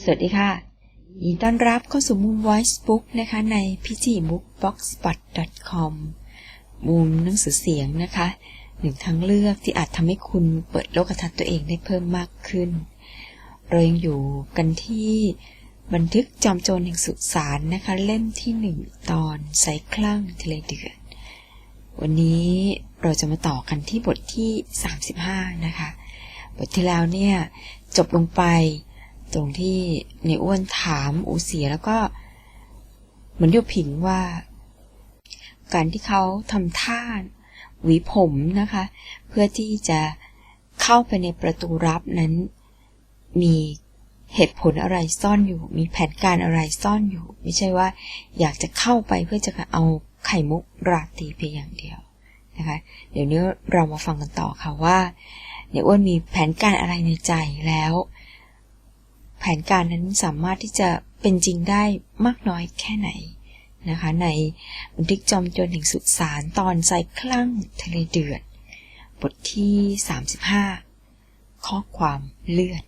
สวัสดีค่ะ ยินดีต้อนรับเข้าสู่มุม Voice Book นะคะใน pgbookboxspot.com มุมหนังสือเสียงนะคะ หนึ่งทางเลือกที่อาจทำให้คุณเปิดโลกทัศน์ตัวเองได้เพิ่มมากขึ้น เรายังอยู่กันที่บันทึกจอมโจรแห่งสุสานนะคะ เล่มที่หนึ่งตอนไซคลั่งทะเลเดือดวันนี้เราจะมาต่อกันที่บทที่ 35 นะคะ บทที่แล้วเนี่ย จบลงไป ตรงที่ในอ้วนถามอูเสียแล้วก็เหมือนโยผิงว่า การที่เขาทำท่าหวีผมนะคะ เพื่อที่จะเข้าไปในประตูรับนั้น มีเหตุผลอะไรซ่อนอยู่ มีแผนการอะไรซ่อนอยู่ ไม่ใช่ว่า อยากจะเข้าไปเพื่อจะเอาไข่มุกราตรีเพียงอย่างเดียวนะคะ เดี๋ยวนี้เรามาฟังกันต่อค่ะว่าในอ้วนมีแผนการอะไรในใจแล้ว นการนั้นสามารถที่จะเป็นจริงได้มากน้อยแค่ไหนนะคะในบันทึกจอมโจรแห่งสุสานตอนใจคลั่งทะเลเดือด บทที่ 35 ข้อความเลือน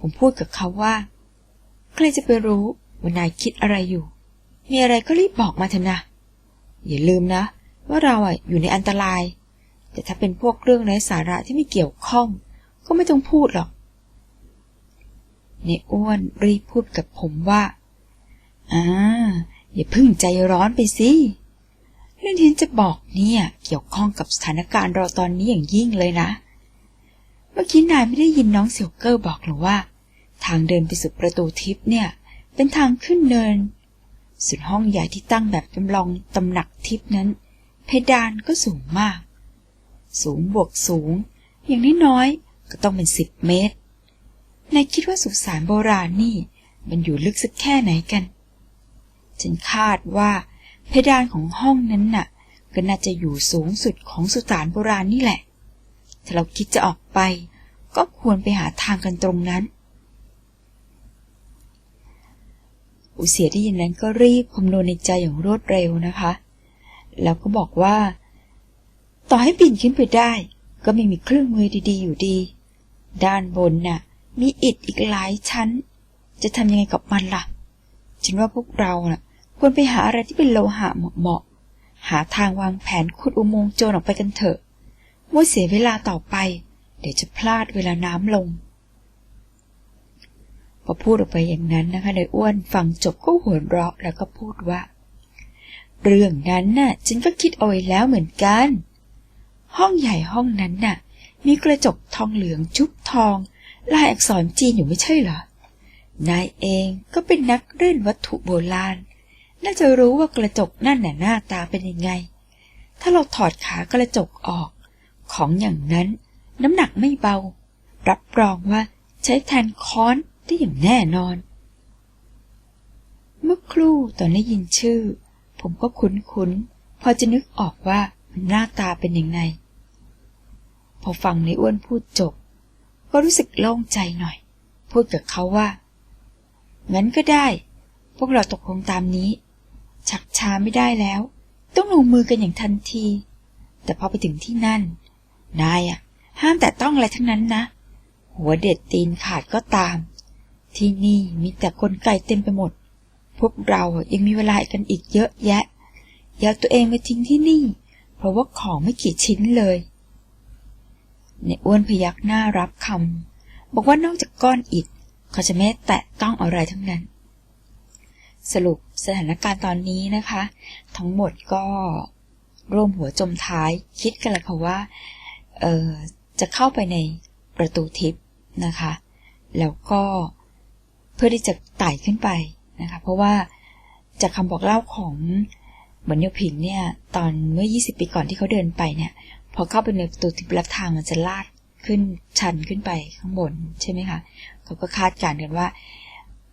ผมพูดกับเขาว่า ใครจะไปรู้ว่านายคิดอะไรอยู่ มีอะไรก็รีบบอกมาเถอะนะ อย่าลืมนะ ว่าเราอะอยู่ในอันตราย แต่ถ้าเป็นพวกเรื่องไร้สาระที่ไม่เกี่ยวข้อง ก็ไม่ต้องพูดหรอกในอ้วนรีบพูดกับผมว่า อ่า อย่าพึ่งใจร้อนไปสิเรื่องที่จะบอกเนี่ยเกี่ยวข้องกับสถานการณ์เราตอนนี้อย่างยิ่งเลยนะ เมื่อกี้นายไม่ได้ยินน้องเสี่ยวเกอร์บอกหรือว่า ทางเดินไปสู่ประตูทิพย์เนี่ย เป็นทางขึ้นเนินส่วนห้องใหญ่ที่ตั้งแบบจำลองตำหนักทิพย์นั้น เพดานก็สูงมาก สูงบวกสูง อย่างน้อย ก็ต้องเป็นสิบเมตรนายคิดว่าสุสานโบราณนี่ มันอยู่ลึกสักแค่ไหนกัน ฉันคาดว่า เพดานของห้องนั้นน่ะ ก็น่าจะอยู่สูงสุดของสุสานโบราณนี่แหละ ถ้าเราคิดจะออกไป ก็ควรไปหาทางกันตรงนั้น อุเสียได้ยินนั้นก็รีบคำนวณในใจอย่างรวดเร็วนะคะ แล้วก็บอกว่า ต่อให้ปีนขึ้นไปได้ ก็ไม่มีเครื่องมือดีๆ อยู่ดี ด้านบนน่ะ มีอิฐอีกหลายชั้น จะทำยังไงกับมันล่ะ ฉันว่าพวกเราน่ะ ควรไปหาอะไรที่เป็นโลหะเหมาะๆหาทางวางแผนขุดอุโมงค์โจรออกไปกันเถอะว่าเสียเวลาต่อไป เดี๋ยวจะพลาดเวลาน้ำลง พอพูดออกไปอย่างนั้นนะคะนายอ้วนฟังจบก็หัวเราะแล้วก็พูดว่า เรื่องนั้นน่ะ ฉันก็คิดเอาไว้แล้วเหมือนกัน ห้องใหญ่ห้องนั้นน่ะ มีกระจกทองเหลืองชุบทอง ลายอักษรจีนอยู่ไม่ใช่เหรอ นายเองก็เป็นนักเล่นวัตถุโบราณ น่าจะรู้ว่ากระจกนั่นน่ะหน้าตาเป็นยังไง ถ้าเราถอดขากระจกออก ของอย่างนั้นน้ำหนักไม่เบา รับรองว่าใช้แทนค้อนได้อย่างแน่นอน เมื่อครู่ตอนได้ยินชื่อ ผมก็คุ้นๆ พอจะนึกออกว่ามันหน้าตาเป็นยังไง อฟังในอ้วนพูดจบ ก็รู้สึกโล่งใจหน่อย พูดกับเขาว่า งั้นก็ได้ พวกเราตกลงตามนี้ ชักช้าไม่ได้แล้ว ต้องลงมือกันอย่างทันที แต่พอไปถึงที่นั่น นายอะห้ามแต่ต้องอะไรทั้งนั้นนะ หัวเด็ดตีนขาดก็ตาม ที่นี่มีแต่คนไก่เต็มไปหมด พวกเรายังมีเวลากันอีกเยอะแยะอย่าตัวเองมาทิ้งที่นี่ เพราะว่าของไม่กี่ชิ้นเลย ในอ้วนพยักหน้ารับคำบอกว่านอกจากก้อนอิฐเขาจะไม่แตะต้องอะไรทั้งนั้น สรุปสถานการณ์ตอนนี้นะคะ ทั้งหมดก็ร่วมหัวจมท้ายคิดกันละค่ะว่าเออจะเข้าไปในประตูทิพย์นะคะ แล้วก็เพื่อที่จะไต่ขึ้นไปนะคะ เพราะว่าจากคำบอกเล่าของเหมือนโยผิงเนี่ย ตอนเมื่อ 20 ปีก่อนที่เขาเดินไปเนี่ย พอเข้าไปในประตูทิพย์รับทางมันจะลาดขึ้นชันขึ้นไปข้างบนใช่ไหมคะเขาก็คาดการณ์กันว่า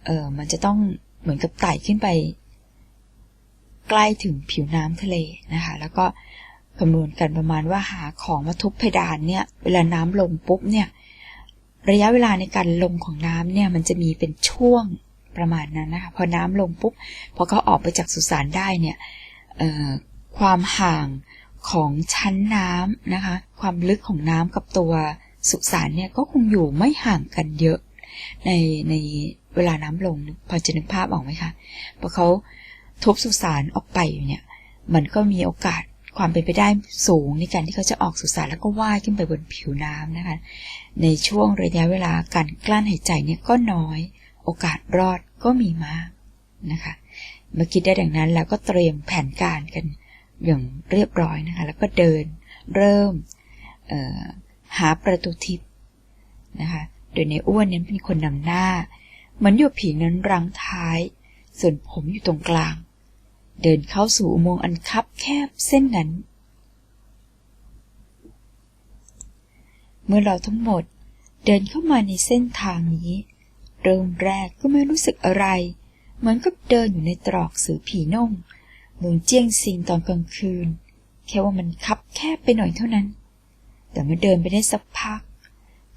เออมันจะต้องเหมือนกับไต่ขึ้นไป ใกล้ถึงผิวน้ำทะเลนะคะ แล้วก็คำนวณกันประมาณว่าหาของมาทุบเพดานเนี่ย เวลาน้ำลงปุ๊บเนี่ย ระยะเวลาในการลงของน้ำเนี่ย มันจะมีเป็นช่วงประมาณนั้นนะคะ พอน้ำลงปุ๊บพอเขาออกไปจากสุสานได้เนี่ยความห่าง ของชั้นน้ำนะคะ ความลึกของน้ำกับตัวสุสานเนี่ยก็คงอยู่ไม่ห่างกันเยอะ ในในเวลาน้ำลงพอจะนึกภาพออกไหมคะพอเขาทุบสุสานออกไปเนี่ย มันก็มีโอกาสความเป็นไปได้สูงในการที่เขาจะออกสุสานแล้วก็ว่ายขึ้นไปบนผิวน้ำนะคะ ในช่วงระยะเวลาการกลั้นหายใจเนี่ยก็น้อย โอกาสรอดก็มีมากนะคะ เมื่อคิดได้ดังนั้นแล้วก็เตรียมแผนการกัน อย่างเรียบร้อยนะคะ แล้วก็เดินเริ่มหาประตูทิพย์นะคะ โดยในอ้วนนั้นเป็นคนนำหน้า เหมือนโยผีนั้นรังท้าย ส่วนผมอยู่ตรงกลาง เดินเข้าสู่อุโมงค์อันคับแคบเส้นนั้น เมื่อเราทั้งหมดเดินเข้ามาในเส้นทางนี้ เริ่มแรกก็ไม่รู้สึกอะไร เหมือนกับเดินอยู่ในตรอกสือผีน่ง มืองเจียงซิงตอนกลางคืน แค่ว่ามันคับแคบไปหน่อยเท่านั้น แต่เมื่อเดินไปได้สักพัก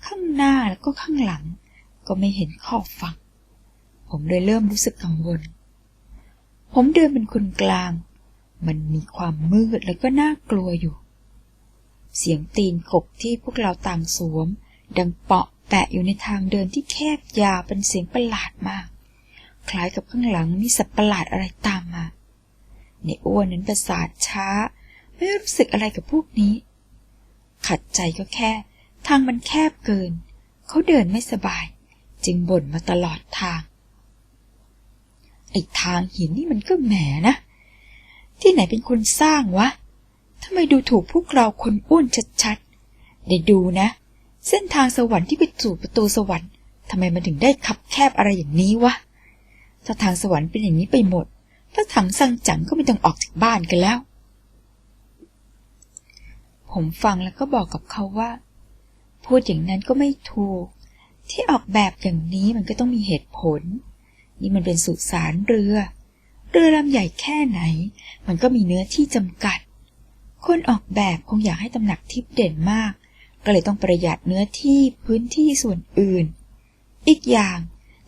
ข้างหน้าแล้วก็ข้างหลัง ก็ไม่เห็นขอบฝั่ง ผมเลยเริ่มรู้สึกกังวล ผมเดินเป็นคนกลาง มันมีความมืดแล้วก็น่ากลัวอยู่ เสียงตีนกบที่พวกเราต่างสวม ดังเปาะแปะอยู่ในทางเดินที่แคบยาวเป็นเสียงประหลาดมาก คล้ายกับข้างหลังมีสัตว์ประหลาดอะไรตามมา ในอ้วนนั้นประสาทช้า ไม่รู้สึกอะไรกับพวกนี้ ขัดใจก็แค่ ทางมันแคบเกิน เขาเดินไม่สบาย จึงบ่นมาตลอดทาง ไอ้ทางหินนี่มันก็แหมนะ ที่ไหนเป็นคนสร้างวะทำไมดูถูกพวกเราคนอ้วนชัดๆได้ดูนะ เส้นทางสวรรค์ที่ไปสู่ประตูสวรรค์ทำไมมันถึงได้คับแคบอะไรอย่างนี้วะถ้าทางสวรรค์เป็นอย่างนี้ไปหมด พระถังซังจังก็ไม่ต้องออกจากบ้านกันแล้ว ผมฟังแล้วก็บอกกับเขาว่า พูดอย่างนั้นก็ไม่ถูก ที่ออกแบบอย่างนี้มันก็ต้องมีเหตุผล นี่มันเป็นสุสานเรือ เรือลำใหญ่แค่ไหน มันก็มีเนื้อที่จำกัด คนออกแบบคงอยากให้ตำหนักทิพย์เด่นมาก ก็เลยต้องประหยัดเนื้อที่พื้นที่ส่วนอื่น อีกอย่าง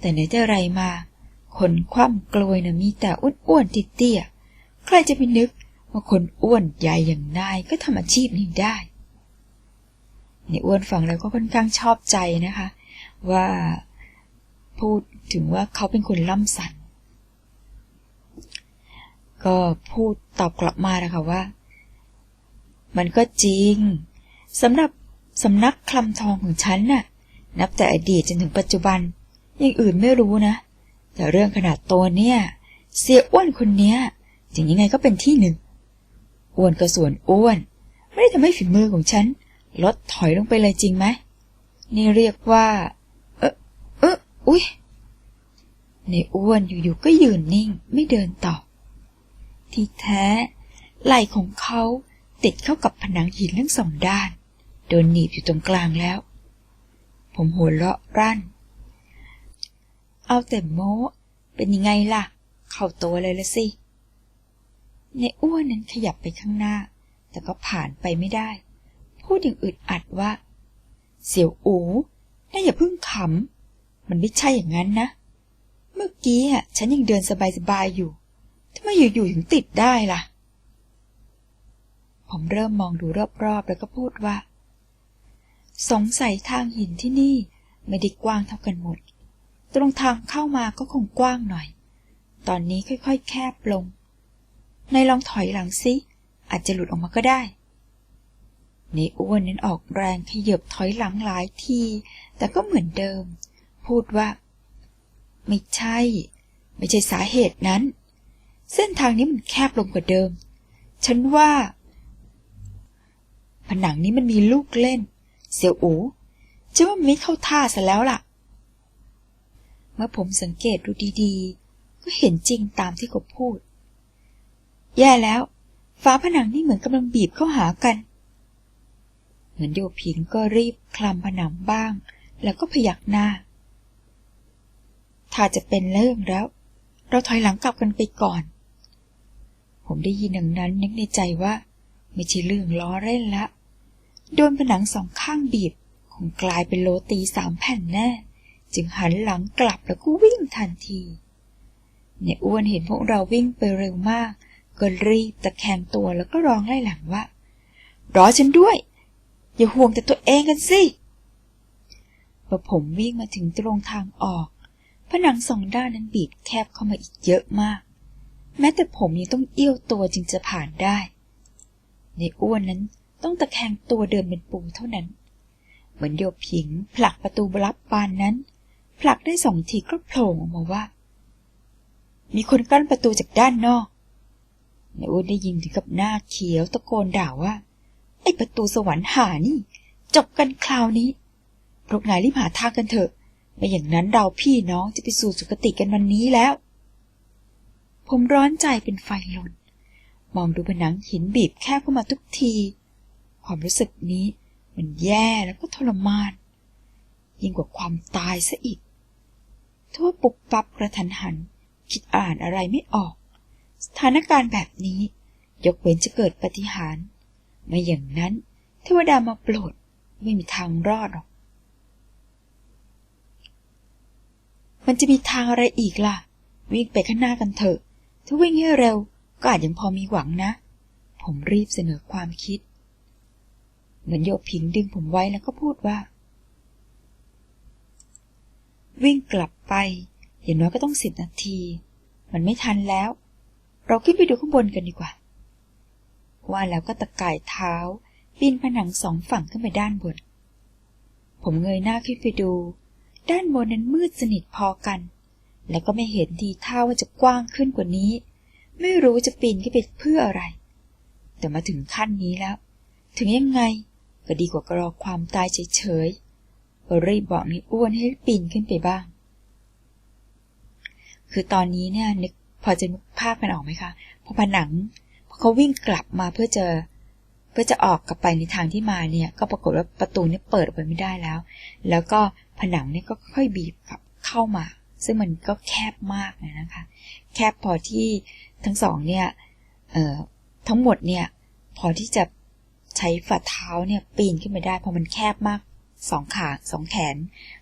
แต่ไหนจะไรมา คนคว่ำกลวยนะมีแต่อ้วนๆติเตี้ยใครจะไปนึกว่าคนอ้วนใหญ่อย่างนายก็ทำอาชีพนี้ได้ในอ้วนฟังแล้วก็ค่อนข้างชอบใจนะคะ ว่าพูดถึงว่าเขาเป็นคนล่ำสัน ก็พูดตอบกลับมานะคะว่า มันก็จริงสำหรับสำนักคลำทองของฉันน่ะ นับแต่อดีตจนถึงปัจจุบันอย่างอื่นไม่รู้นะ แต่เรื่องขนาดตัวเนี่ย เสียอ้วนคนเนี้ยถึงยังไงก็เป็นที่หนึ่ง อ้วนก็ส่วนอ้วน ไม่ได้ทำให้ฝีมือของฉัน ลดถอยลงไปเลยจริงไหม นี่เรียกว่า เออเอออุ้ยในอ้วนอยู่ๆก็ยืนนิ่งไม่เดินต่อ ที่แท้ ไหล่ของเขาติดเข้ากับผนังหินทั้งสองด้าน โดนหนีบอยู่ตรงกลางแล้ว ผมหัวเราะรั่น เอาแต่โม้เป็นยังไงล่ะ เข้าตัวเลยละสิ ในอ้วนนั้นขยับไปข้างหน้า แต่ก็ผ่านไปไม่ได้ พูดอย่างอึดอัดว่า เสี่ยวอูน่าอย่าเพิ่งขำ มันไม่ใช่อย่างนั้นนะ เมื่อกี้อะฉันยังเดินสบายๆอยู่ทำไมอยู่ๆถึงติดได้ล่ะ ผมเริ่มมองดูรอบๆ แล้วก็พูดว่า สงสัยทางหินที่นี่ไม่ได้กว้างเท่ากันหมด ตรงทางเข้ามาก็คงกว้างหน่อย ตอนนี้ค่อยๆ แคบลง ในลองถอยหลังซิ อาจจะหลุดออกมาก็ได้ ในอ้วนนั้นออกแรงขยับถอยหลังหลายที แต่ก็เหมือนเดิม พูดว่า ไม่ใช่ ไม่ใช่สาเหตุนั้น เส้นทางนี้มันแคบลงกว่าเดิม ฉันว่า ผนังนี้มันมีลูกเล่น เสี่ยวอูจะว่าไม่เข้าท่าซะแล้วล่ะ เมื่อผมสังเกตดูดีๆ ก็เห็นจริงตามที่เขาพูด แย่แล้วฝาผนังนี่เหมือนกำลังบีบเข้าหากัน เหมือนโยผินก็รีบคลำผนังบ้าง แล้วก็พยักหน้า ถ้าจะเป็นเรื่องแล้ว เราถอยหลังกลับกันไปก่อน ผมได้ยินดังนั้นนึกในใจว่า ไม่ใช่เรื่องล้อเล่นละ โดนผนังสองข้างบีบคงกลายเป็นโลตีสามแผ่นแน่ จึงหันหลังกลับแล้วก็วิ่งทันทีเนี่ยอ้วนเห็นพวกเราวิ่งไปเร็วมาก ก็รีบตะแคงตัวแล้วก็ร้องไล่หลังว่ารอฉันด้วย อย่าห่วงแต่ตัวเองกันสิพอผมวิ่งมาถึงตรงทางออก ผนังสองด้านนั้นบีบแคบเข้ามาอีกเยอะมาก แม้แต่ผมยังต้องเอี้ยวตัวจึงจะผ่านได้ ในอ้วนนั้นต้องตะแคงตัวเดินเป็นปูเท่านั้น เหมือนโยบผิงผลักประตูลับบานนั้น ผลักได้สองทีก็โผล่ออกมาว่า มีคนกั้นประตูจากด้านนอกในอ้วนได้ยินถึงกับหน้าเขียวตะโกนด่าว่า ไอ้ประตูสวรรค์หานี่ จบกันคราวนี้พวกนายรีบหาทางกันเถอะ ไม่อย่างนั้นเราพี่น้องจะไปสู่สุคติกันวันนี้แล้ว ผมร้อนใจเป็นไฟลน มองดูผนังหินบีบแคบเข้ามาทุกที ความรู้สึกนี้มันแย่แล้วก็ทรมาน ยิ่งกว่าความตายซะอีก ทั่วปุบปับกระทันหัน คิดอ่านอะไรไม่ออก สถานการณ์แบบนี้ ยกเว้นจะเกิดปฏิหารไม่อย่างนั้น เทวดามาโปรดไม่มีทางรอดหรอก มันจะมีทางอะไรอีกล่ะ วิ่งไปข้างหน้ากันเถอะ ถ้าวิ่งให้เร็วก็อาจยังพอมีหวังนะ ผมรีบเสนอความคิด เหมือนโยบผิงดึงผมไว้แล้วก็พูดว่า วิ่งกลับไป อย่างน้อยก็ต้องสิบนาที มันไม่ทันแล้ว เราขึ้นไปดูข้างบนกันดีกว่า ว่าแล้วก็ตะก่ายเท้า ปีนผนังสองฝั่งขึ้นไปด้านบน ผมเงยหน้าขึ้นไปดู ด้านบนนั้นมืดสนิทพอกัน แล้วก็ไม่เห็นทีท่าว่าจะกว้างขึ้นกว่านี้ ไม่รู้จะปีนขึ้นไปเพื่ออะไร แต่มาถึงขั้นนี้แล้ว ถึงยังไงก็ดีกว่ารอความตายเฉยๆ รีบบอกในอ้วนให้ปีนขึ้นไปบ้าง คือตอนนี้เนี่ยนึกพอจะนึกภาพมันออกไหมคะพอผนังพอเขาวิ่งกลับมาเพื่อจะเพื่อจะออกกลับไปในทางที่มาเนี่ย ก็ปรากฏว่าประตูเนี่ยเปิดออกไปไม่ได้แล้ว แล้วก็ผนังเนี่ยก็ค่อยบีบกลับเข้ามา ซึ่งมันก็แคบมากนะคะ แคบพอที่ทั้งสองเนี่ยเอ่อทั้งหมดเนี่ยพอที่จะใช้ฝ่าเท้าเนี่ยปีนขึ้นไปได้เพราะมันแคบมาก สองขาสองแขน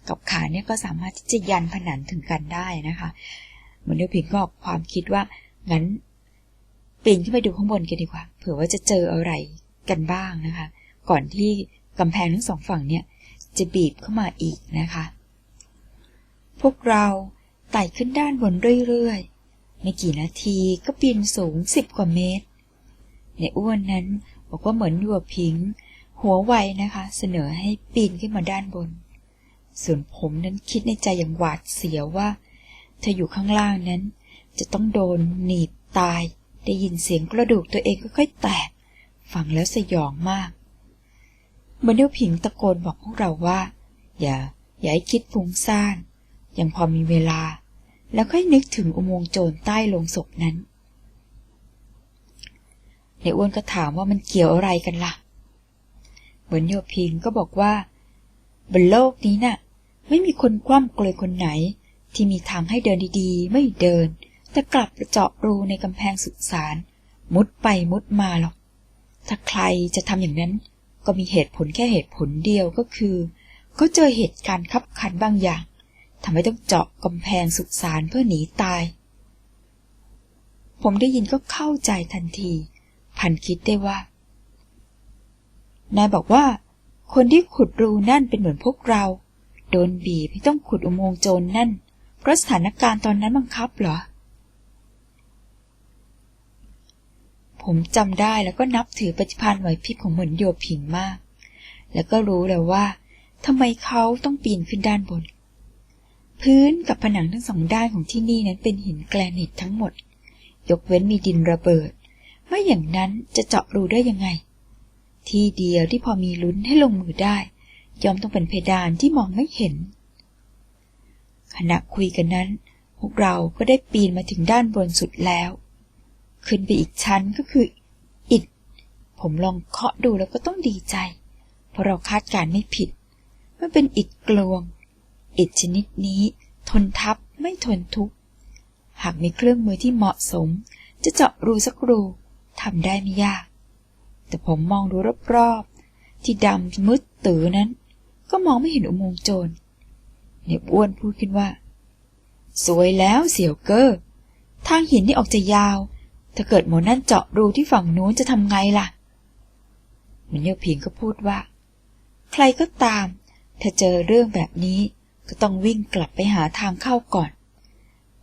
กับขาเนี่ยก็สามารถที่จะยันผนังถึงกันได้นะคะเหมือนเดียวพิงก็ความคิดว่างั้นปีนขึ้นไปดูข้างบนกันดีกว่า เผื่อว่าจะเจออะไรกันบ้างนะคะ ก่อนที่กำแพงทั้งสองฝั่งเนี่ยจะบีบเข้ามาอีกนะคะ พวกเราไต่ขึ้นด้านบนเรื่อยๆ ไม่กี่นาทีก็ปีนสูงสิบกว่าเมตร ในอ้วนนั้นบอกว่าเหมือนยัวพิง หัวไวนะคะ เสนอให้ปีนขึ้นมาด้านบน ส่วนผมนั้นคิดในใจอย่างหวาดเสียวว่าถ้าอยู่ข้างล่างนั้น จะต้องโดนหนีบตาย ได้ยินเสียงกระดูกตัวเองก็ค่อยแตก ฟังแล้วสยองมากเหมือนเดียวผิงตะโกนบอกพวกเราว่า อย่า อย่าให้คิดฟุ้งซ่านยังพอมีเวลา แล้วค่อยนึกถึงอุโมงค์โจรใต้ลงศพนั้นในอ้วนก็ถามว่ามันเกี่ยวอะไรกันละ่ะ เหมือนโยพิงก็บอกว่า บนโลกนี้น่ะ ไม่มีคนคว่ำกลวยคนไหน ที่มีทางให้เดินดีๆ ไม่เดิน แต่กลับเจาะรูในกำแพงสุสานมุดไปมุดมาหรอก ถ้าใครจะทำอย่างนั้น ก็มีเหตุผลแค่เหตุผลเดียวก็คือเขาเจอเหตุการณ์ขับขันบางอย่างทำให้ต้องเจาะกำแพงสุสานเพื่อหนีตาย ผมได้ยินก็เข้าใจทันที พันคิดได้ว่า นายบอกว่า คนที่ขุดรูนั่นเป็นเหมือนพวกเรา โดนบีบให้ต้องขุดอุโมงค์โจรนนั่น เพราะสถานการณ์ตอนนั้นบังคับเหรอ ผมจำได้แล้วก็นับถือปฏิภาณไหวพริบของเหมือนโยผิงมาก แล้วก็รู้แล้วว่าทำไมเขาต้องปีนขึ้นด้านบน พื้นกับผนังทั้งสองด้านของที่นี่นั้นเป็นหินแกรนิตทั้งหมด ยกเว้นมีดินระเบิด ไม่อย่างนั้นจะเจาะรูได้ยังไง ที่เดียวที่พอมีลุ้นให้ลงมือได้ ยอมต้องเป็นเพดานที่มองไม่เห็น ขณะคุยกันนั้น พวกเราก็ได้ปีนมาถึงด้านบนสุดแล้ว ขึ้นไปอีกชั้นก็คืออิด ผมลองเคาะดูแล้วก็ต้องดีใจ เพราะเราคาดการไม่ผิด มันเป็นอิฐกลวง อิฐชนิดนี้ ทนทับไม่ทนทุกหากมีเครื่องมือที่เหมาะสม จะเจาะรูสักรูทำได้ไม่ยาก แต่ผมมองดูรอบๆ ที่ดำมืดตื้อนั้น ก็มองไม่เห็นอุโมงค์โจรเนบอ้วนพูดขึ้นว่า สวยแล้วเสี่ยวเกอร์ทางหินนี่ออกจะยาว ถ้าเกิดหมอนั่นเจาะรูที่ฝั่งนู้นจะทำไงล่ะมือนเยพิงก็พูดว่า ใครก็ตาม ถ้าเจอเรื่องแบบนี้ก็ต้องวิ่งกลับไปหาทางเข้าก่อน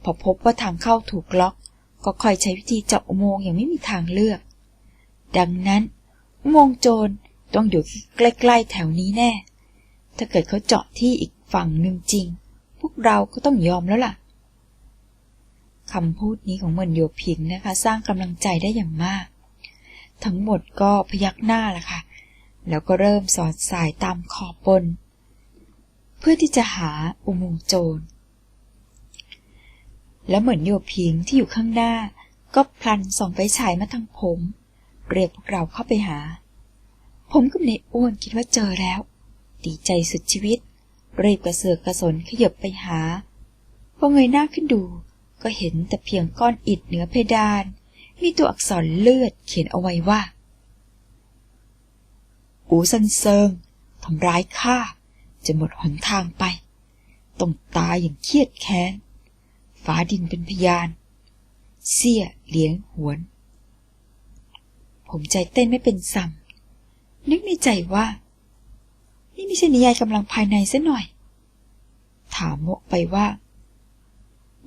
พอพบว่าทางเข้าถูกล็อก ก็ค่อยใช้วิธีเจาะอุโมงค์อย่างไม่มีทางเลือก ดังนั้นอุโมงค์โจรต้องอยู่ใกล้ๆแถวนี้แน่ ถ้าเกิดเขาเจาะที่อีกฝั่งหนึ่งจริง พวกเราก็ต้องยอมแล้วล่ะคำพูดนี้ของเหมินโยพิงนะคะ สร้างกำลังใจได้อย่างมาก ทั้งหมดก็พยักหน้าละค่ะ แล้วก็เริ่มสอดสายตามขอบบน เพื่อที่จะหาอุโมงค์โจร แล้วเหมือนโยพิงที่อยู่ข้างหน้า ก็พลันส่องไฟฉายมาทางผม เรียกพวกเราเข้าไปหา ผมกับในอ้วนคิดว่าเจอแล้ว ดีใจสุดชีวิต รีบกระเสือกกระสนขยบไปหาพอเงยหน้าขึ้นดู ก็เห็นแต่เพียงก้อนอิฐเหนือเพดาน มีตัวอักษรเลือดเขียนเอาไว้ว่า อูซันเซิงทำร้ายข้าจะหมดหนทางไป ต้องตายอย่างเครียดแค้นฟ้าดินเป็นพยาน เสี้ยเลี้ยงหวน ผมใจเต้นไม่เป็นสัมนึกในใจว่า นี่ไม่ใช่นิยายกำลังภายในซะหน่อย ถามโมไปว่า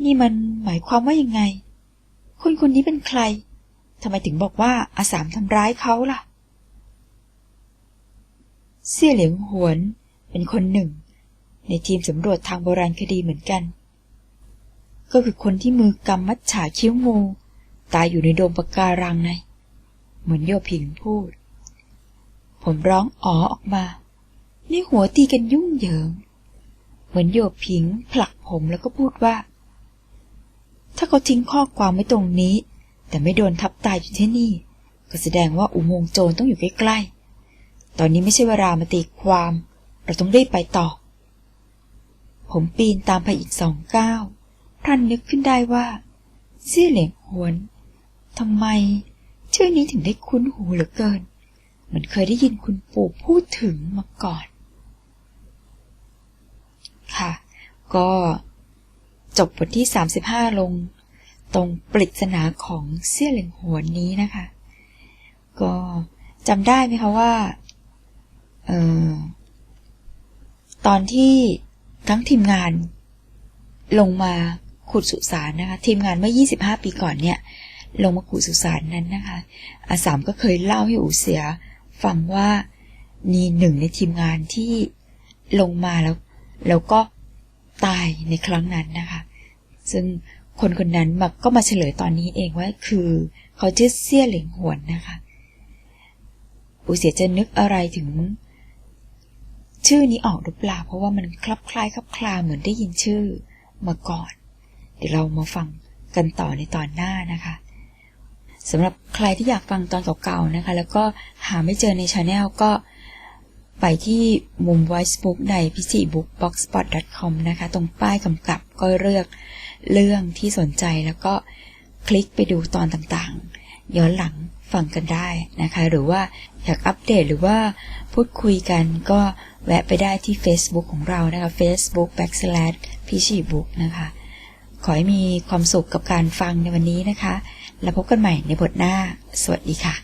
นี่มันหมายความว่ายังไง คนคนนี้เป็นใครทำไมถึงบอกว่าอาสามทำร้ายเขาล่ะ เสี่ยเหลียงหวน เป็นคนหนึ่ง ในทีมสำรวจทางโบราณคดีเหมือนกัน ก็คือคนที่มือกำมัดฉาคิ้วงูตายอยู่ในโดมปะการังไง เหมือนโยพิงพูด ผมร้องอ๋อออกมา ในหัวตีกันยุ่งเหยิง เหมือนโยพิงผลักผมแล้วก็พูดว่า ถ้าเขาทิ้งข้อความไว้ตรงนี้ แต่ไม่โดนทับตายอยู่ที่นี่ ก็แสดงว่าอุโมงค์โจรต้องอยู่ใกล้ๆ ตอนนี้ไม่ใช่เวลามาตีความ เราต้องรีบไปต่อ ผมปีนตามไปอีกสองก้าวพรันนึกขึ้นได้ว่าเสี่ยเหลียงหวนทำไม ชื่อนี้ถึงได้คุ้นหูเหลือเกิน เหมือนเคยได้ยินคุณปู่พูดถึงมาก่อน ค่ะ ก็จบบทที่ 35 ลง ตรงปริศนาของเสี่ยเหลียงหวนนี้นะคะ ก็จำได้ไหมคะว่าเออตอนที่ทั้งทีมงานลงมาขุดสุสานนะคะ ทีมงานเมื่อ 25 ปีก่อนเนี่ย ลงมาขุสุสานนั้นนะคะอาสามก็เคยเล่าให้อูเสียฟังว่ามีหนึ่งในทีมงานที่ลงมาแล้ว แล้วก็ตายในครั้งนั้นนะคะ ซึ่งคนคนนั้นมาก็มาเฉลยตอนนี้เองว่าคือเขาชื่อเซี่ยเหลิงหวนนะคะ อูเสียจะนึกอะไรถึง ชื่อนี้ออกหรือเปล่า เพราะว่ามันคลับคล้ายคลับคลาเหมือนได้ยินชื่อมาก่อน เดี๋ยวเรามาฟังกันต่อในตอนหน้านะคะ สำหรับใครที่อยากฟังตอนเก่าๆนะคะ แล้วก็หาไม่เจอในช anel ก็ไปที่มุม voice book ใน pc book boxspot com นะคะ ตรงป้ายกำกับก็เลือกเรื่องที่สนใจแล้วก็คลิกไปดูตอนต่างๆ ย้อนหลังฟังกันได้นะคะ หรือว่าอยากอัปเดตหรือว่าพูดคุยกันก็แวะไปได้ที่ Facebook ของเรานะคะ Facebook backslash p c book นะคะ ขอให้มีความสุขกับการฟังในวันนี้นะคะ แล้วพบกันใหม่ในบทหน้า สวัสดีค่ะ